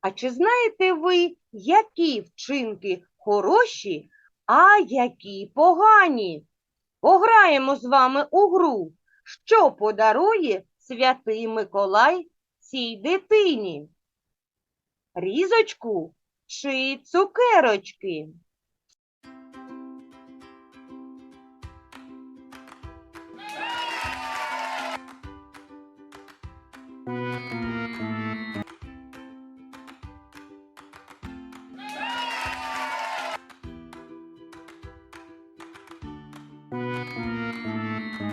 А чи знаєте ви, які вчинки хороші, а які погані? Пограємо з вами у гру, що подарує святий Миколай цій дитині? Різочку чи цукерочки? Thank you. Música